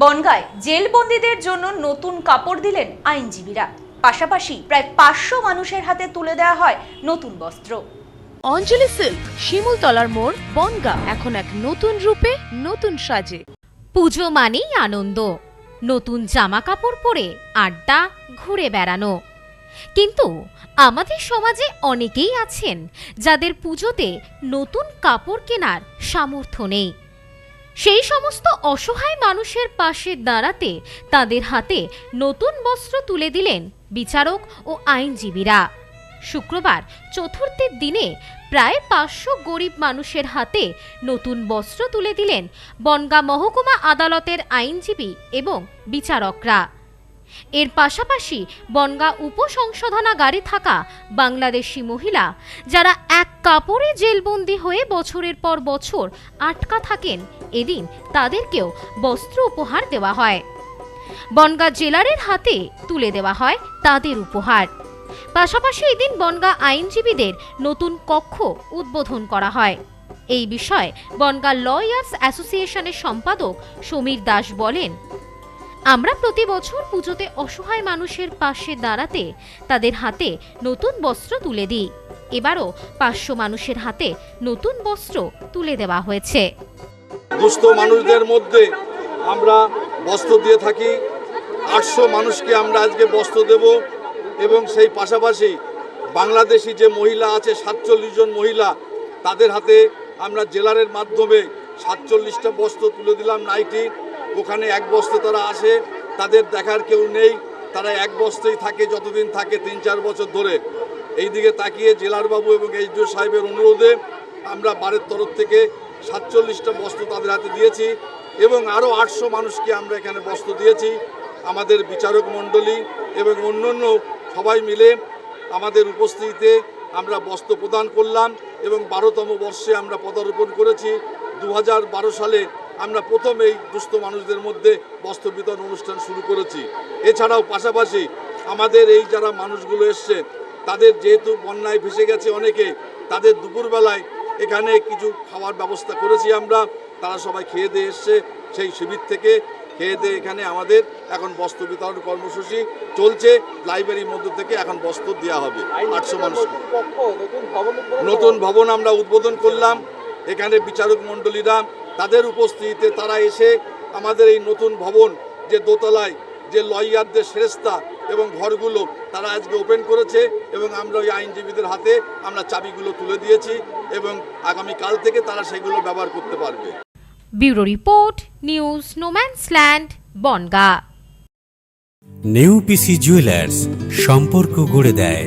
বনগায় জেলবন্দীদের জন্য নতুন কাপড় দিলেন আইনজীবীরা। পাশাপাশি প্রায় পাঁচশো মানুষের হাতে তুলে দেওয়া হয় নতুন বস্ত্র। অঞ্জলি সিল্ক শিমুলতলার মোড় বনগা এখন এক নতুন রূপে নতুন সাজে। পুজো মানেই আনন্দ। নতুন জামা কাপড় পরে আড্ডা ঘুরে বেড়ানো। কিন্তু আমাদের সমাজে অনেকেই আছেন যাদের পুজোতে নতুন কাপড় কেনার সামর্থ্য নেই। সেই সমস্ত অসহায় মানুষের পাশে দাঁড়াতে তাদের হাতে নতুন বস্ত্র তুলে দিলেন বিচারক ও আইনজীবীরা। শুক্রবার চতুর্থের দিনে প্রায় পাঁচশো গরিব মানুষের হাতে নতুন বস্ত্র তুলে দিলেন বনগা মহকুমা আদালতের আইনজীবী এবং বিচারকরা। এর পাশাপাশি বনগা উপসংশোধনাগারে থাকা বাংলাদেশি মহিলা, যারা এক কাপড়ে জেলবন্দি হয়ে বছরের পর বছর আটকা থাকেন, এদিন তাদেরকেও বস্ত্র উপহার দেওয়া হয়। বনগা জেলারের হাতে তুলে দেওয়া হয় তাদের উপহার। পাশাপাশি এদিন বনগা আইনজীবীদের নতুন কক্ষ উদ্বোধন করা হয়। এই বিষয়ে বনগা লয়ার্স অ্যাসোসিয়েশনের সম্পাদক সমীর দাস বলেন আমরা প্রতি বছর পুজোতে অসহায় মানুষের পাশে দাঁড়াতে তাদের হাতে নতুন বস্ত্র তুলে দিই। এবারও পাঁচশো মানুষের হাতে নতুন বস্ত্র তুলে দেওয়া হয়েছে। দুস্থ মানুষদের মধ্যে আমরা বস্ত্র দিয়ে থাকি। আটশো মানুষকে আমরা আজকে বস্ত্র দেব এবং সেই পাশাপাশি বাংলাদেশি যে মহিলা আছে, সাতচল্লিশ জন মহিলা, তাদের হাতে আমরা জেলারের মাধ্যমে সাতচল্লিশটা বস্ত্র তুলে দিলাম নাইটি। ওখানে এক বস্ত্র তারা আসে, তাদের দেখার কেউ নেই, তারা এক বস্ত্রেই থাকে যতদিন থাকে তিন চার বছর ধরে। এই দিকে তাকিয়ে জেলারবাবু এবং এইচডিও সাহেবের অনুরোধে আমরা বারের তরফ থেকে সাতচল্লিশটা বস্ত্র তাদের হাতে দিয়েছি এবং আরও আটশো মানুষকে আমরা এখানে বস্ত্র দিয়েছি। আমাদের বিচারক মণ্ডলী এবং অন্যান্য সবাই মিলে আমাদের উপস্থিতিতে আমরা বস্ত্র প্রদান করলাম এবং বারোতম বর্ষে আমরা পদারোপণ করেছি। দু সালে আমরা প্রথম এই দুস্থ মানুষদের মধ্যে বস্ত্র বিতরণ অনুষ্ঠান শুরু করেছি। এছাড়াও পাশাপাশি আমাদের এই যারা মানুষগুলো এসছে তাদের যেহেতু বন্যায় ভেসে গেছে অনেকে তাদের দুপুরবেলায় এখানে কিছু খাওয়ার ব্যবস্থা করেছি আমরা। তারা সবাই খেয়ে দিয়ে এসছে সেই শিবির থেকে খেয়ে দিয়ে এখানে আমাদের এখন বস্ত্র বিতরণ কর্মসূচি চলছে। লাইব্রেরির মধ্য থেকে এখন বস্ত্র দেওয়া হবে আটশো মানুষ নতুন ভবন আমরা উদ্বোধন করলাম। এখানে বিচারক মণ্ডলীরা তাদের উপস্থিতিতে তারা এসে আমাদের এই নতুন ভবন যে দোতলায় যে লয়ারদের শ্রেষ্ঠা এবং ঘরগুলো তারা আজকে ওপেন করেছে এবং আমরা ওই আইনজীবীদের হাতে আমরা চাবিগুলো তুলে দিয়েছি এবং আগামী কাল থেকে তারা সেগুলো ব্যবহার করতে পারবে। Bureau report news no man's land Bongaon. New PC jewellers সম্পর্ক গড়ে দেয়।